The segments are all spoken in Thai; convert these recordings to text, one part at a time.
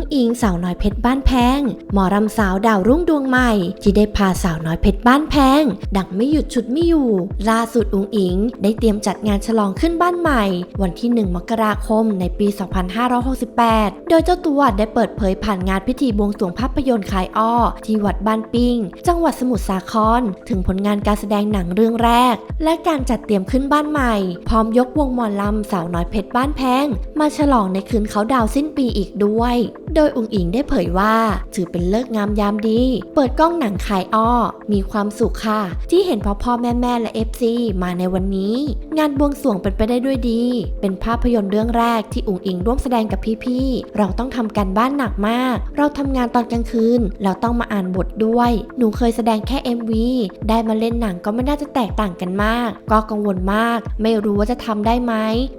งอิงสาวน้อยเพชรบ้านแพง หมอรำสาวดาวรุ่งดวงใหม่ ที่ได้พาสาวน้อยเพชรบ้านแพง ดังไม่หยุดชุดไม่อยู่ ล่าสุดอุงอิง ได้เตรียมจัดงานฉลองขึ้นบ้านใหม่ วันที่ 1 มกราคมในปี 2568 โดยเจ้าตัวได้เปิดเผยผ่านงานพิธีบวงสรวงภาพยนตร์ขายอ้อ ที่วัดบ้านปิงจังหวัดสมุทรสาคร ถึงผลงานการแสดงหนังเรื่องแรก และการจัดเตรียมขึ้นบ้านใหม่ พร้อมยกวงหมอลำสาวน้อยเพชรบ้านแพง มาฉลองในคืนเขาดาวสิ้นปีอีกด้วยโดยอุงอิงได้เผยว่า ถือเป็นเลิกงามยามดี เปิดกล้องหนังขายอ้อ มีความสุขค่ะ ที่เห็นพ่อพ่อแม่แม่และ FC มาในวันนี้ งานบวงสรวงเป็นไปได้ด้วยดี เป็นภาพยนตร์เรื่องแรกที่อุงอิงร่วมแสดงกับพี่ๆ เราต้องทำการบ้านหนักมาก เราทำงานตอนกลางคืน เราต้องมาอ่านบทด้วย หนูเคยแสดงแค่ MV ได้มาเล่นหนังก็ไม่น่าจะแตกต่างกันมาก ก็กังวลมาก ไม่รู้ว่าจะทำได้ไหม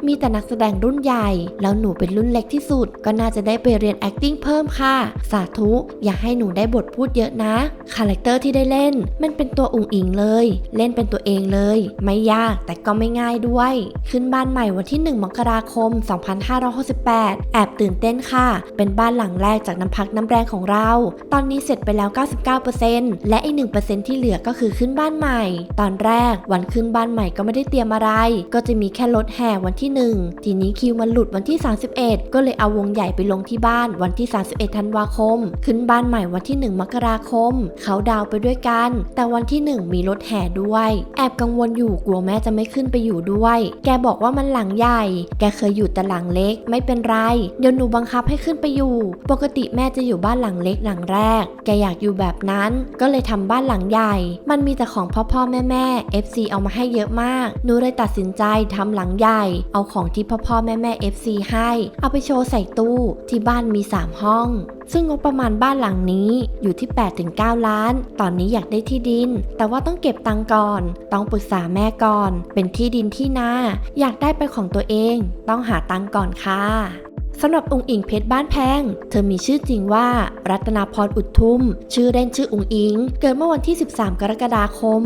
มีแต่นักแสดงรุ่นใหญ่ แล้วหนูเป็นรุ่นเล็กที่สุด ก็น่าจะได้ไปเรียน acting เพิ่มค่ะ สาธุอย่าให้หนูได้บทพูดเยอะนะ คาแรคเตอร์ที่ได้เล่น มันเป็นตัวอุ๋งอิงเลย เล่นเป็นตัวเองเลย ไม่ยากแต่ก็ไม่ง่ายด้วย ขึ้นบ้านใหม่วันที่ 1 มกราคม 2568 แอบตื่นเต้นค่ะ เป็นบ้านหลังแรกจากน้ำพักน้ำแรงของเรา ตอนนี้เสร็จไปแล้ว 99%และอีก 1%ที่เหลือก็คือขึ้นบ้านใหม่ ตอนแรกวันขึ้นบ้านใหม่ก็ไม่ได้เตรียมอะไร ก็จะมีแค่รถแห่วันที่ 1 ทีนี้คิวมันหลุดวันที่ 31 ก็เลยเอาวงใหญ่ไปลงที่บ้านวันที่ 31 ธันวาคม ขึ้นบ้านใหม่วันที่ 1 มกราคม เขาดาวไปด้วยกัน แต่วันที่ 1 มีรถแห่ด้วย แอบกังวลอยู่กลัวแม่จะไม่ขึ้นไปอยู่ด้วย แกบอกว่ามันหลังใหญ่ แกเคยอยู่แต่หลังเล็ก ไม่เป็นไร เดี๋ยวหนูบังคับให้ขึ้นไปอยู่ ปกติแม่จะอยู่บ้านหลังเล็กหลังแรก แกอยากอยู่แบบนั้น ก็เลยทำบ้านหลังใหญ่ มันมีแต่ของพ่อพ่อแม่แม่ FC เอามาให้เยอะมาก หนูเลยตัดสินใจทำหลังใหญ่ เอาของที่พ่อพ่อแม่แม่ FC ให้ เอาไปโชว์ใส่ตู้ ที่บ้านมี3 ห้อง ซึ่งงบประมาณบ้านหลังนี้อยู่ที่ 8-9 ล้าน ตอนนี้อยากได้ที่ดิน แต่ว่าต้องเก็บตังก่อน ต้องปรึกษาแม่ก่อน เป็นที่ดินที่นา อยากได้เป็นของตัวเอง ต้องหาตังก่อนค่ะ สำหรับองค์อิงเพชรบ้านแพง เธอมีชื่อจริงว่า รัตนาพรอุดทุม ชื่อเล่นชื่อองค์อิง เกิดเมื่อวันที่ 13 กรกฎาคม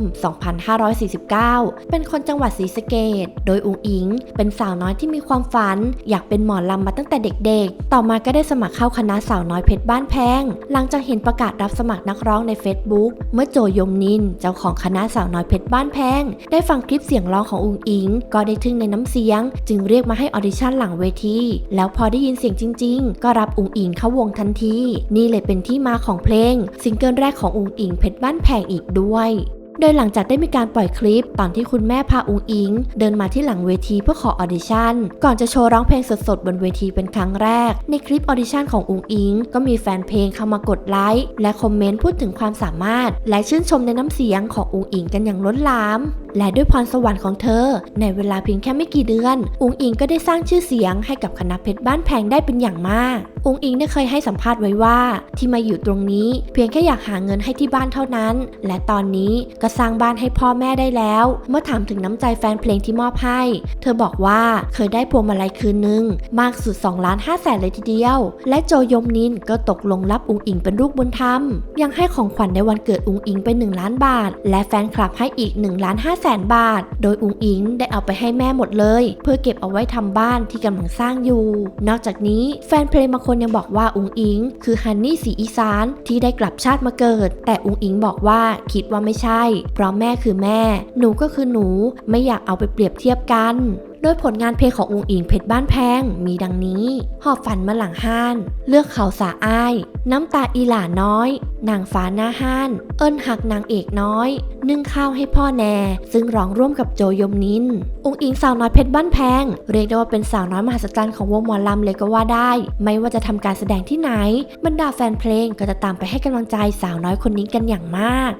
2549 เป็นคนจังหวัดศรีสะเกดโดยองค์อิง เป็นสาวน้อยที่มีความฝัน อยากเป็นหมอลำมาตั้งแต่เด็กๆ ต่อมาก็ได้สมัครเข้าคณะสาวน้อยเพชรบ้านแพง หลังจากเห็นประกาศรับสมัครนักร้องใน Facebook เมื่อโจยมนิน เจ้าของคณะสาวน้อยเพชรบ้านแพง ได้ฟังคลิปเสียงร้องขององค์อิง ก็ได้ทึ่งในน้ำเสียง จึงเรียกมาให้ออดิชั่นหลังเวที แล้วพอได้ยินเสียงจริง ๆ ก็รับองค์อิงเข้าวงทันที นี่เลยเป็นที่มาของเพลงซิงเกิลแรกขององค์อิงเพชรบ้านแพงอีกด้วย โดยหลังจากได้มีการปล่อยคลิป ตอนที่คุณแม่พาอุงอิง เดินมาที่หลังเวทีเพื่อขอออดิชั่น ก่อนจะโชว์ร้องเพลงสดๆ บนเวทีเป็นครั้งแรก ในคลิปออดิชั่นของอุงอิง ก็มีแฟนเพลงเข้ามากดไลค์และคอมเมนต์พูดถึงความสามารถ และชื่นชมในน้ำเสียงของอุงอิงกันอย่างล้นหลาม และด้วยพรสวรรค์ของเธอ ในเวลาเพียงแค่ไม่กี่เดือน อุงอิงก็ได้สร้างชื่อเสียงให้กับคณะเพชรบ้านแพงได้เป็นอย่างมาก อุงอิงได้เคยให้สัมภาษณ์ไว้ว่า ที่มาอยู่ตรงนี้ เพียงแค่อยากหาเงินให้ที่บ้านเท่านั้น และตอนนี้กสร้างบ้านให้พ่อแม่ได้แล้ว เมื่อถามถึงน้ำใจแฟนเพลงที่มอบให้ เธอบอกว่าเคยได้พวงมาลัยคืนนึง มากสุด2ล้าน5แสนเลยทีเดียว และโจยมนินก็ตกลงรับอุงอิงเป็นลูกบุญธรรม ยังให้ของขวัญในวันเกิดอุงอิงไป 1 ล้านบาท และแฟนคลับให้อีก1ล้าน5แสนบาท โดยอุงอิงได้เอาไปให้แม่หมดเลย เพื่อเก็บเอาไว้ทำบ้านที่กำลังสร้างอยู่ นอกจากนี้แฟนเพลงบางคนยังบอกว่าอุงอิง คือฮันนี่สีอีสานที่ได้กลับชาติมาเกิด แต่อุงอิงบอกว่าคิดว่าไม่ใช่เพราะแม่คือแม่ หนูก็คือหนู ไม่อยากเอาไปเปรียบเทียบกันโดยผลงานเพลงของอุงอิงเพชรบ้านแพงมีดังนี้ หอบฝันมาหลังห้าน เลือกเขาสาอ้าย น้ำตาอีหล่าน้อย นางฟ้าหน้าห้าน เอิ้นหักนางเอกน้อย นึ่งข้าวให้พ่อแน่ ซึ่งร้องร่วมกับโจยมนินอุงอิงสาวน้อยเพชรบ้านแพง เรียกได้ว่าเป็นสาวน้อยมหัศจรรย์ของวงหมอลำเลยก็ว่าได้ ไม่ว่าจะทำการแสดงที่ไหน บรรดาแฟนเพลงก็จะตามไปให้กำลังใจสาวน้อยคนนี้กันอย่างมาก